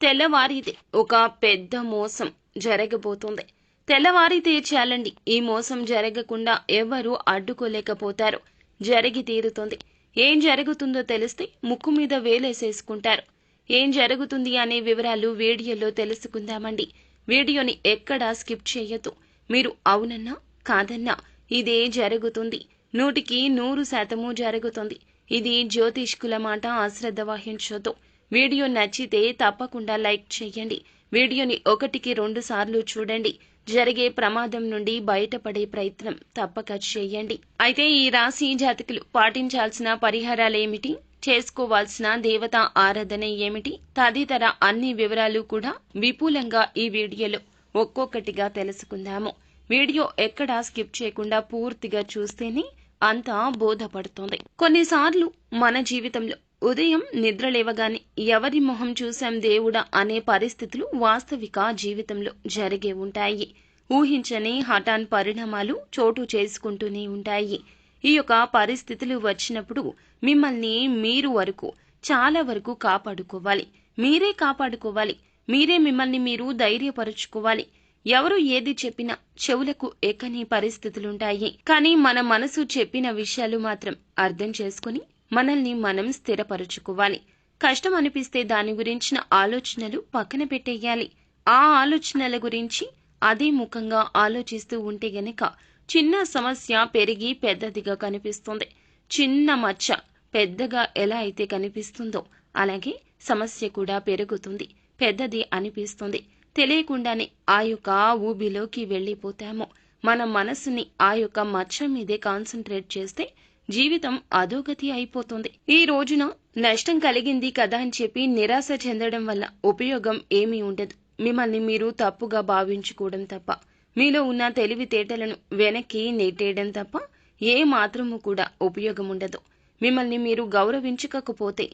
తెల్లవారితే ఒక పెద్ద మోసం జరగబోతుంది. తెల్లవారితే చాలండి ఈ మోసం జరగకుండా ఎవరు అడ్డుకోలేకపోతారు. జరిగి తీరుతోంది. ఏం జరుగుతుందో తెలిస్తే ముక్కు మీద వేలేసేసుకుంటారు. ఏం జరుగుతుంది అనే వివరాలు వీడియోలో తెలుసుకుందామండి. వీడియోని ఎక్కడా స్కిప్ చేయొద్దు. మీరు అవునన్నా కాదన్నా ఇదే జరుగుతుంది. నూటికి నూరు శాతము జరుగుతుంది. ఇది జ్యోతిష్కుల మాట అశ్రద్ధ వహించొద్దు. వీడియో నచ్చితే తప్పకుండా లైక్ చేయండి. వీడియోని ఒకటికి రెండు సార్లు చూడండి. జరిగే ప్రమాదం నుండి బయటపడే ప్రయత్నం తప్పక చేయండి. అయితే ఈ రాశి జాతకులు పాటించాల్సిన పరిహారాలేమిటి? చేసుకోవాల్సిన దేవతా ఆరాధన ఏమిటి? తదితర అన్ని వివరాలు కూడా విపులంగా ఈ వీడియోలో ఒక్కొక్కటిగా తెలుసుకుందాము. వీడియో ఎక్కడా స్కిప్ చేయకుండా పూర్తిగా చూస్తేనే అంతా బోధపడుతుంది. కొన్నిసార్లు మన జీవితంలో ఉదయం నిద్రలేవగానే ఎవరి మొహం చూశాం దేవుడా అనే పరిస్థితులు వాస్తవిక జీవితంలో జరిగే ఉంటాయి. ఊహించని హఠాన్ పరిణామాలు చోటు చేసుకుంటూనే ఉంటాయి. ఈ యొక్క పరిస్థితులు వచ్చినప్పుడు మిమ్మల్ని మీరు వరకు చాలా వరకు కాపాడుకోవాలి. మీరే కాపాడుకోవాలి. మీరే మిమ్మల్ని మీరు ధైర్యపరుచుకోవాలి. ఎవరు ఏది చెప్పినా చెవులకు ఎక్కని పరిస్థితులుంటాయి. కానీ మన మనసు చెప్పిన విషయాలు మాత్రం అర్థం చేసుకుని మనల్ని మనం స్థిరపరుచుకోవాలి. కష్టం అనిపిస్తే దాని గురించిన ఆలోచనలు పక్కన పెట్టేయాలి. ఆ ఆలోచనల గురించి అదే ముఖంగా ఆలోచిస్తూ ఉంటే గనక చిన్న సమస్య పెరిగి పెద్దదిగా కనిపిస్తుంది. చిన్న మచ్చ పెద్దగా ఎలా అయితే కనిపిస్తుందో అలాగే సమస్య కూడా పెరుగుతుంది. పెద్దది అనిపిస్తుంది. తెలియకుండానే ఆ యొక్క ఊబిలోకి వెళ్ళిపోతాము. మన మనసుని ఆ యొక్క మచ్చ మీదే కాన్సన్ట్రేట్ చేస్తే జీవితం అధోగతి అయిపోతుంది. ఈ రోజున నష్టం కలిగింది కదా అని చెప్పి నిరాశ చెందడం వల్ల ఉపయోగం ఏమీ ఉండదు. మిమ్మల్ని మీరు తప్పుగా భావించుకోవడం తప్ప మీలో ఉన్న తెలివితేటలను వెనక్కి నెట్టేయడం తప్ప ఏ మాత్రము కూడా ఉపయోగం ఉండదు. మిమ్మల్ని మీరు గౌరవించకపోతే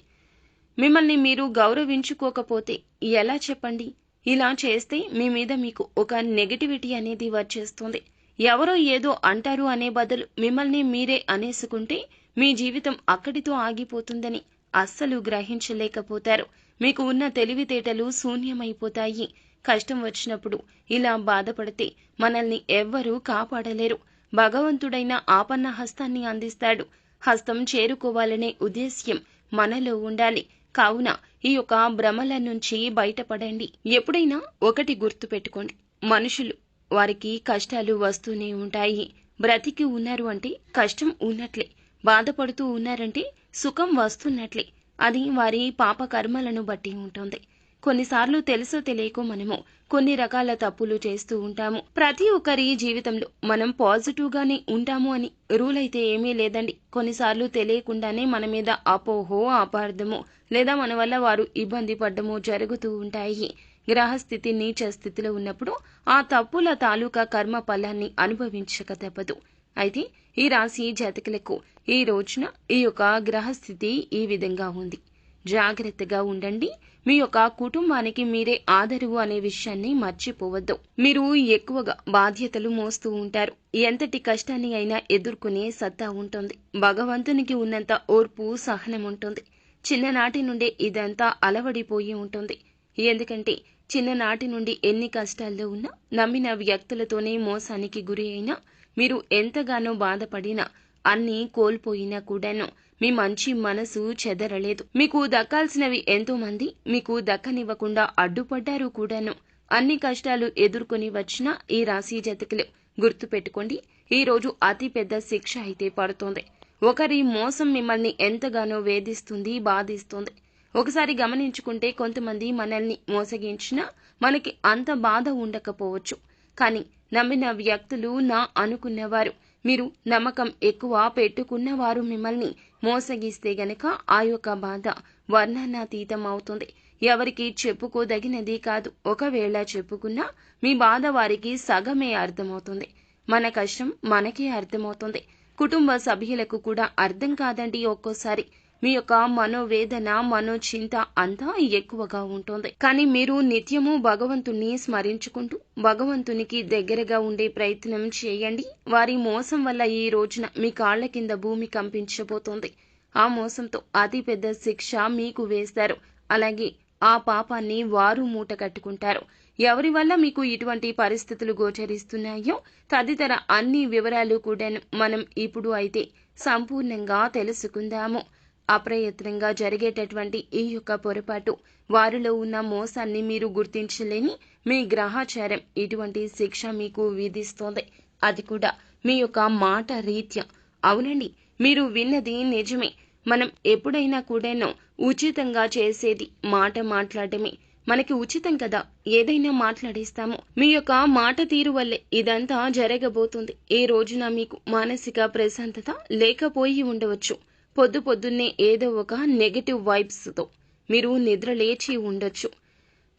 మిమ్మల్ని మీరు గౌరవించుకోకపోతే ఎలా చెప్పండి? ఇలా చేస్తే మీ మీద మీకు ఒక నెగటివిటీ అనేది వచ్చేస్తుంది. ఎవరో ఏదో అంటారు అనే బదులు మిమ్మల్ని మీరే అనేసుకుంటే మీ జీవితం అక్కడితో ఆగిపోతుందని అస్సలు గ్రహించలేకపోతారు. మీకు ఉన్న తెలివితేటలు శూన్యమైపోతాయి. కష్టం వచ్చినప్పుడు ఇలా బాధపడితే మనల్ని ఎవ్వరూ కాపాడలేరు. భగవంతుడైన ఆపన్న హస్తాన్ని అందిస్తాడు. హస్తం చేరుకోవాలనే ఉద్దేశ్యం మనలో ఉండాలి. కావున ఈ యొక్క భ్రమల నుంచి బయటపడండి. ఎప్పుడైనా ఒకటి గుర్తు పెట్టుకోండి మనుషులు వారికి కష్టాలు వస్తూనే ఉంటాయి. బ్రతికి ఉన్నారు అంటే కష్టం ఉన్నట్లే. బాధపడుతూ ఉన్నారంటే సుఖం వస్తున్నట్లే. అది వారి పాప కర్మలను బట్టి ఉంటుంది. కొన్నిసార్లు తెలుసో తెలియకో మనము కొన్ని రకాల తప్పులు చేస్తూ ఉంటాము. ప్రతి ఒక్కరి జీవితంలో మనం పాజిటివ్గానే ఉంటాము అని రూల్ అయితే ఏమీ లేదండి. కొన్నిసార్లు తెలియకుండానే మన మీద అపోహో అపార్థమో లేదా మన వల్ల వారు ఇబ్బంది పడ్డమో జరుగుతూ ఉంటాయి. గ్రహస్థితి నీచ స్థితిలో ఉన్నప్పుడు ఆ తప్పుల తాలూకా కర్మ ఫలాన్ని అనుభవించక తప్పదు. అయితే ఈ రాశి జాతకులకు ఈ రోజున ఈ యొక్క గ్రహస్థితి ఈ విధంగా ఉంది. జాగ్రత్తగా ఉండండి. మీ యొక్క కుటుంబానికి మీరే ఆదరువు అనే విషయాన్ని మర్చిపోవద్దు. మీరు ఎక్కువగా బాధ్యతలు మోస్తూ ఉంటారు. ఎంతటి కష్టాన్ని అయినా ఎదుర్కొనే సత్తా ఉంటుంది. భగవంతునికి ఉన్నంత ఓర్పు సహనం ఉంటుంది. చిన్ననాటి నుండే ఇదంతా అలవడిపోయి ఉంటుంది. ఎందుకంటే చిన్ననాటి నుండి ఎన్ని కష్టాల్లో ఉన్నా నమ్మిన వ్యక్తులతోనే మోసానికి గురి అయినా మీరు ఎంతగానో బాధపడినా అన్నీ కోల్పోయినా కూడాను మీ మంచి మనసు చెదరలేదు. మీకు దక్కాల్సినవి ఎంతో మంది మీకు దక్కనివ్వకుండా అడ్డుపడ్డారు కూడాను. అన్ని కష్టాలు ఎదుర్కొని వచ్చిన ఈ రాశి జతకులు గుర్తు పెట్టుకోండి ఈరోజు అతిపెద్ద శిక్ష అయితే పడుతోంది. ఒకరి మోసం మిమ్మల్ని ఎంతగానో వేధిస్తుంది బాధిస్తుంది. ఒకసారి గమనించుకుంటే కొంతమంది మనల్ని మోసగించినా మనకి అంత బాధ ఉండకపోవచ్చు. కానీ నమ్మిన వ్యక్తులు నా అనుకున్నవారు. మీరు నమ్మకం ఎక్కువ పెట్టుకున్నవారు మిమ్మల్ని మోసగిస్తే గనక ఆ యొక్క బాధ వర్ణనాతీతం అవుతుంది ఎవరికి చెప్పుకోదగినది కాదు. ఒకవేళ చెప్పుకున్నా మీ బాధ వారికి సగమే అర్థమవుతుంది. మన కష్టం మనకే అర్థమవుతుంది. కుటుంబ సభ్యులకు కూడా అర్థం కాదండి ఒక్కోసారి. మీ యొక్క మనోవేదన మనోచింత అంతా ఎక్కువగా ఉంటుంది. కానీ మీరు నిత్యము భగవంతుణ్ణి స్మరించుకుంటూ భగవంతునికి దగ్గరగా ఉండే ప్రయత్నం చేయండి. వారి మోసం వల్ల ఈ రోజున మీ కాళ్ళ కింద భూమి కంపించబోతోంది. ఆ మోసంతో అతి పెద్ద శిక్ష మీకు వేస్తారు. అలాగే ఆ పాపాన్ని వారు మూట కట్టుకుంటారు. ఎవరి వల్ల మీకు ఇటువంటి పరిస్థితులు గోచరిస్తున్నాయో తదితర అన్ని వివరాలు కూడా మనం ఇప్పుడు అయితే సంపూర్ణంగా తెలుసుకుందాము. అప్రయత్నంగా జరిగేటటువంటి ఈ యొక్క పొరపాటు. వారిలో ఉన్న మోసాన్ని మీరు గుర్తించలేని మీ గ్రహాచారం. ఇటువంటి శిక్ష మీకు విధిస్తోంది. అది కూడా మీ యొక్క మాట రీత్యా. అవునండి మీరు విన్నది నిజమే. మనం ఎప్పుడైనా కూడాను ఉచితంగా చేసేది మాట మాట్లాడమే మనకి ఉచితం కదా. ఏదైనా మాట్లాడేస్తాము. మీ యొక్క మాట తీరు వల్లే ఇదంతా జరగబోతుంది. ఈ రోజున మీకు మానసిక ప్రశాంతత లేకపోయి ఉండవచ్చు. పొద్దు పొద్దున్నే ఏదో ఒక నెగటివ్ వైబ్స్తో మీరు నిద్ర లేచి ఉండొచ్చు.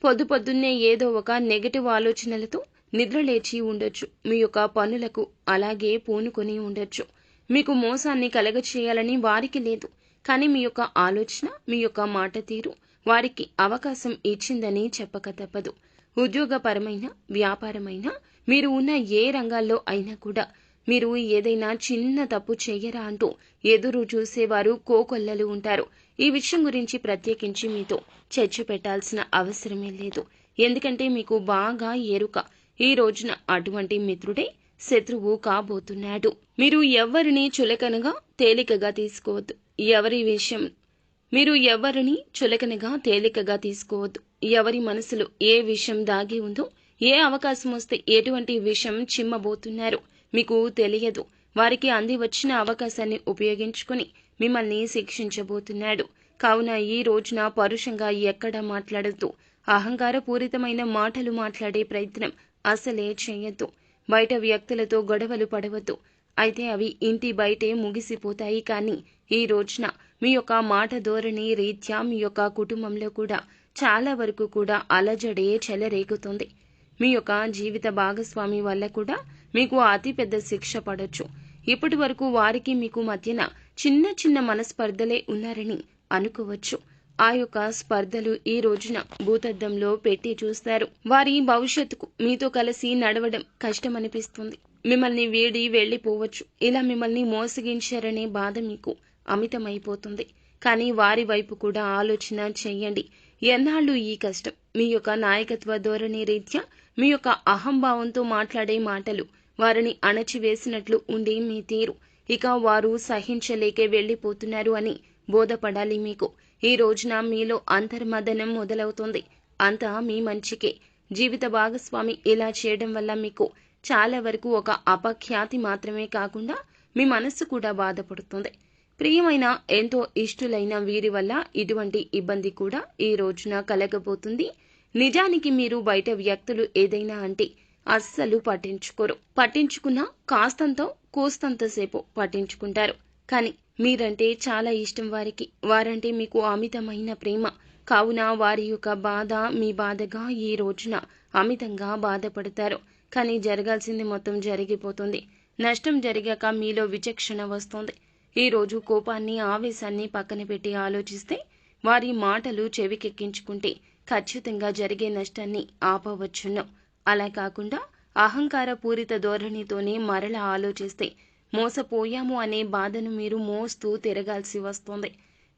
పొద్దు పొద్దున్నే ఏదో ఒక నెగటివ్ ఆలోచనలతో నిద్ర లేచి ఉండొచ్చు. మీ యొక్క పనులకు అలాగే పూనుకొని ఉండొచ్చు. మీకు మోసాన్ని కలగచేయాలని వారికి లేదు. కానీ మీ యొక్క ఆలోచన మీ యొక్క మాట తీరు వారికి అవకాశం ఇచ్చిందని చెప్పక తప్పదు. ఉద్యోగపరమైన వ్యాపారమైన మీరు ఉన్న ఏ రంగాల్లో అయినా కూడా మీరు ఏదైనా చిన్న తప్పు చేయరా అంటూ ఎదురు చూసేవారు కోకొల్లలు ఉంటారు. ఈ విషయం గురించి ప్రత్యేకించి మీతో చర్చ పెట్టాల్సిన అవసరమే లేదు. ఎందుకంటే మీకు బాగా ఎరుక. ఈ రోజున అటువంటి మిత్రుడే శత్రువు కాబోతున్నాడు. మీరు ఎవరిని చులకనగా తేలికగా తీసుకోవద్దు. ఎవరి విషయం? మీరు ఎవరిని చులకనగా తేలికగా తీసుకోవద్దు. ఎవరి మనసులో ఏ విషయం దాగి ఉందో ఏ అవకాశం వస్తే ఎటువంటి విషయం చిమ్మబోతున్నారు? మీకు తెలియదు. వారికి అంది వచ్చిన అవకాశాన్ని ఉపయోగించుకుని మిమ్మల్ని శిక్షించబోతున్నాడు. కావున ఈ రోజున పరుషంగా ఎక్కడ మాట్లాడద్దు. అహంకారపూరితమైన మాటలు మాట్లాడే ప్రయత్నం అసలే చేయొద్దు. బయట వ్యక్తులతో గొడవలు పడవద్దు. అయితే అవి ఇంటి బయటే ముగిసిపోతాయి కానీ ఈ రోజున మీ యొక్క మాట ధోరణి రీత్యా మీ యొక్క కుటుంబంలో కూడా చాలా వరకు కూడా అలజడే చెలరేగుతుంది. మీ యొక్క జీవిత భాగస్వామి వల్ల కూడా మీకు అతి పెద్ద శిక్ష పడొచ్చు. ఇప్పటి వరకు వారికి మీకు మధ్యన చిన్న చిన్న మనస్పర్ధలే ఉన్నారని అనుకోవచ్చు. ఆ యొక్క స్పర్ధలు ఈ రోజున భూతద్దంలో పెట్టి చూస్తారు. వారి భవిష్యత్తుకు మీతో కలిసి నడవడం కష్టమనిపిస్తుంది. మిమ్మల్ని వేడి వెళ్ళిపోవచ్చు ఇలా మిమ్మల్ని మోసగించారనే బాధ మీకు అమితమైపోతుంది. కానీ వారి వైపు కూడా ఆలోచన చెయ్యండి ఎన్నాళ్ళు ఈ కష్టం? మీ యొక్క నాయకత్వ ధోరణి రీత్యా మీ యొక్క అహంభావంతో మాట్లాడే మాటలు వారిని అణచివేసినట్లు ఉండి మీ తీరు. ఇక వారు సహించలేకే వెళ్ళిపోతున్నారు అని బోధపడాలి మీకు. ఈ రోజున మీలో అంతర్మదనం మొదలవుతుంది. అంతా మీ మంచికే. జీవిత భాగస్వామి ఇలా చేయడం వల్ల మీకు చాలా వరకు ఒక అపఖ్యాతి మాత్రమే కాకుండా మీ మనస్సు కూడా బాధపడుతుంది. ప్రియమైన ఎంతో ఇష్టులైన వీరి వల్ల ఇటువంటి ఇబ్బంది కూడా ఈ రోజున కలగబోతుంది. నిజానికి మీరు బయట వ్యక్తులు ఏదైనా అంటే అస్సలు పట్టించుకోరు. పట్టించుకున్నా కాస్తంతో కూస్తంతసేపు పట్టించుకుంటారు. కానీ మీరంటే చాలా ఇష్టం వారికి. వారంటే మీకు అమితమైన ప్రేమ. కావున వారి యొక్క బాధ మీ బాధగా ఈ రోజున అమితంగా బాధపడతారు. కానీ జరగాల్సింది మొత్తం జరిగిపోతుంది. నష్టం జరిగాక మీలో విచక్షణ వస్తుంది. ఈ రోజు కోపాన్ని ఆవేశాన్ని పక్కన పెట్టి ఆలోచిస్తే వారి మాటలు చెవికెక్కించుకుంటే ఖచ్చితంగా జరిగే నష్టాన్ని ఆపవచ్చును. అలా కాకుండా అహంకార పూరిత ధోరణితోనే మరల ఆలోచిస్తే మోసపోయాము అనే బాధను మీరు మోస్తూ తిరగాల్సి వస్తుంది.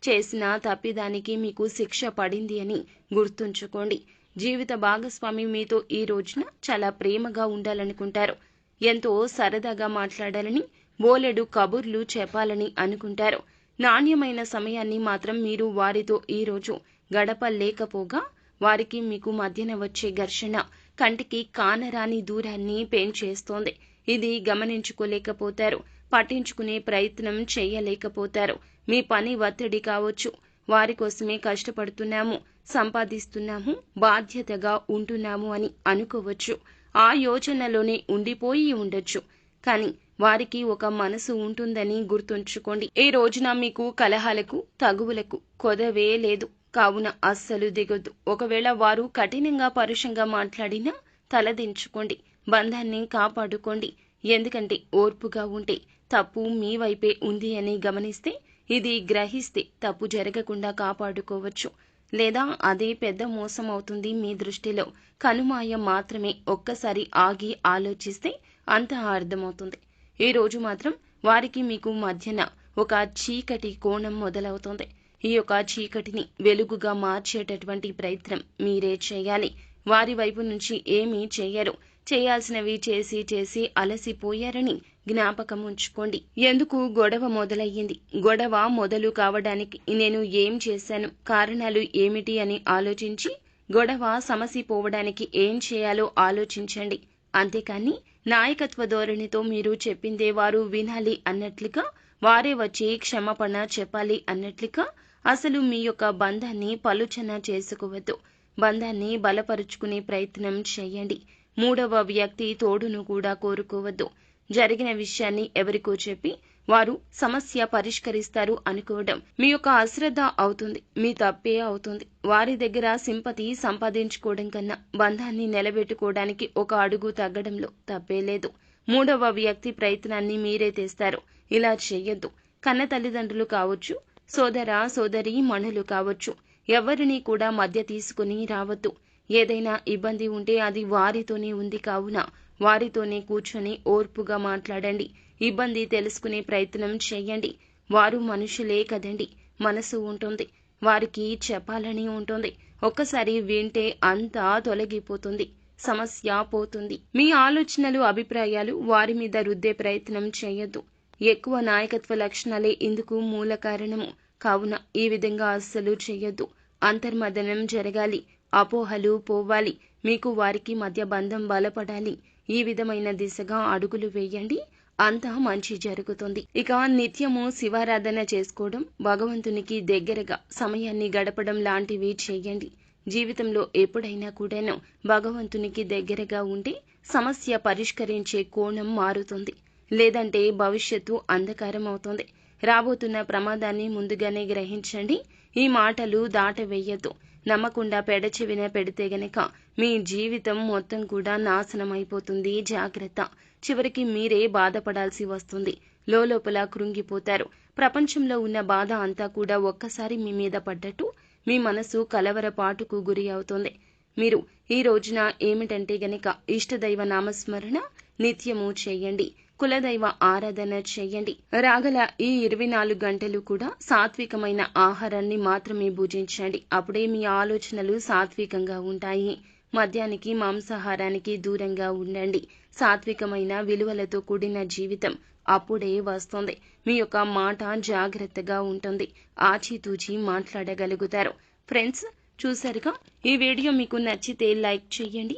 చేసిన తప్పిదానికి మీకు శిక్ష పడింది అని గుర్తుంచుకోండి. జీవిత భాగస్వామి మీతో ఈ రోజున చాలా ప్రేమగా ఉండాలనుకుంటారు. ఎంతో సరదాగా మాట్లాడాలని బోలెడు కబుర్లు చెప్పాలని అనుకుంటారు. నాణ్యమైన సమయాన్ని మాత్రం మీరు వారితో ఈ రోజు గడపలేకపోగా వారికి మీకు మధ్యన వచ్చే ఘర్షణ కంటికి కానరాని దూరాన్ని పెంచేస్తోంది. ఇది గమనించుకోలేకపోతారు. పట్టించుకునే ప్రయత్నం చేయలేకపోతారు. మీ పని ఒత్తిడి కావచ్చు. వారి కోసమే కష్టపడుతున్నాము సంపాదిస్తున్నాము బాధ్యతగా ఉంటున్నాము అని అనుకోవచ్చు. ఆ యోచనలోనే ఉండిపోయి ఉండొచ్చు. కానీ వారికి ఒక మనసు ఉంటుందని గుర్తుంచుకోండి. ఈ రోజున మీకు కలహాలకు తగువులకు కొదవే లేదు. కావున అస్సలు దిగొద్దు. ఒకవేళ వారు కఠినంగా పరుషంగా మాట్లాడినా తలదించుకోండి. బంధాన్ని కాపాడుకోండి. ఎందుకంటే ఓర్పుగా ఉంటే తప్పు మీ వైపే ఉంది అని గమనిస్తే ఇది గ్రహిస్తే తప్పు జరగకుండా కాపాడుకోవచ్చు. లేదా అదే పెద్ద మోసం అవుతుంది మీ దృష్టిలో. కనుమాయ మాత్రమే ఒక్కసారి ఆగి ఆలోచిస్తే అంత అర్థమవుతుంది. ఈ రోజు మాత్రం వారికి మీకు మధ్యన ఒక చీకటి కోణం మొదలవుతుంది. ఈ యొక్క చీకటిని వెలుగుగా మార్చేటటువంటి ప్రయత్నం మీరే చేయాలి. వారి వైపు నుంచి ఏమీ చేయరు. చేయాల్సినవి చేసి చేసి అలసిపోయారని జ్ఞాపకం ఉంచుకోండి. ఎందుకు గొడవ మొదలయ్యింది? గొడవ మొదలు కావడానికి నేను ఏం చేశాను? కారణాలు ఏమిటి అని ఆలోచించి గొడవ సమసిపోవడానికి ఏం చేయాలో ఆలోచించండి. అంతేకాని నాయకత్వ ధోరణితో మీరు చెప్పిందే వారు వినాలి అన్నట్లుగా వారే వచ్చి క్షమాపణ చెప్పాలి అన్నట్లుగా అసలు మీ యొక్క బంధాన్ని పలుచన చేసుకోవద్దు. బంధాన్ని బలపరుచుకునే ప్రయత్నం చేయండి. మూడవ వ్యక్తి తోడును కూడా కోరుకోవద్దు. జరిగిన విషయాన్ని ఎవరికో చెప్పి వారు సమస్య పరిష్కరిస్తారు అనుకోవడం మీ యొక్క అశ్రద్ధ అవుతుంది మీ తప్పే అవుతుంది. వారి దగ్గర సింపతి సంపాదించుకోవడం కన్నా బంధాన్ని నిలబెట్టుకోవడానికి ఒక అడుగు తగ్గడంలో తప్పే లేదు. మూడవ వ్యక్తి ప్రయత్నాన్ని మీరే తెస్తారు. ఇలా చేయొద్దు. కన్న తల్లిదండ్రులు కావచ్చు సోదర సోదరి మణులు కావచ్చు. ఎవరిని కూడా మధ్య తీసుకుని రావద్దు. ఏదైనా ఇబ్బంది ఉంటే అది వారితోనే ఉంది కావున వారితోనే కూర్చొని ఓర్పుగా మాట్లాడండి. ఇబ్బంది తెలుసుకునే ప్రయత్నం చేయండి వారు మనుషులే కదండి. మనసు ఉంటుంది. వారికి చెప్పాలని ఉంటుంది. ఒక్కసారి వింటే అంతా తొలగిపోతుంది. సమస్య పోతుంది. మీ ఆలోచనలు అభిప్రాయాలు వారి మీద రుద్దే ప్రయత్నం చేయొద్దు ఎక్కువ నాయకత్వ లక్షణాలే ఇందుకు మూల కారణము. కావున ఈ విధంగా అస్సలు చేయొద్దు. అంతర్మదనం జరగాలి. అపోహలు పోవాలి. మీకు వారికి మధ్య బంధం బలపడాలి. ఈ విధమైన దిశగా అడుగులు వేయండి. అంతా మంచి జరుగుతుంది. ఇక నిత్యము శివారాధన చేసుకోవడం భగవంతునికి దగ్గరగా సమయాన్ని గడపడం లాంటివి చేయండి. జీవితంలో ఎప్పుడైనా కూడాను భగవంతునికి దగ్గరగా ఉంటే సమస్య పరిష్కరించే కోణం మారుతుంది. లేదంటే భవిష్యత్తు అంధకారం అవుతుంది రాబోతున్న ప్రమాదాన్ని ముందుగానే గ్రహించండి. ఈ మాటలు దాటవేయద్దు. నమ్మకుండా పెడచెవిన పెడితే గనక మీ జీవితం మొత్తం కూడా నాశనం అయిపోతుంది జాగ్రత్త. చివరికి మీరే బాధపడాల్సి వస్తుంది. లోపల కృంగిపోతారు. ప్రపంచంలో ఉన్న బాధ అంతా కూడా ఒక్కసారి మీ మీద పడ్డట్టు మీ మనసు కలవరపాటుకు గురి అవుతుంది. మీరు ఈ రోజున ఏమిటంటే గనక ఇష్టదైవ నామస్మరణ నిత్యము చేయండి. కులదైవ ఆరాధన చేయండి. రాగల ఈ ఇరవై నాలుగు గంటలు కూడా సాత్వికమైన ఆహారాన్ని మాత్రమే భుజించండి. అప్పుడే మీ ఆలోచనలు సాత్వికంగా ఉంటాయి. మద్యానికి మాంసాహారానికి దూరంగా ఉండండి. సాత్వికమైన విలువలతో కూడిన జీవితం అప్పుడే వస్తుంది. మీ యొక్క మాట జాగ్రత్తగా ఉంటుంది. ఆచితూచి మాట్లాడగలుగుతారు. ఫ్రెండ్స్ చూసారుగా ఈ వీడియో మీకు నచ్చితే లైక్ చేయండి.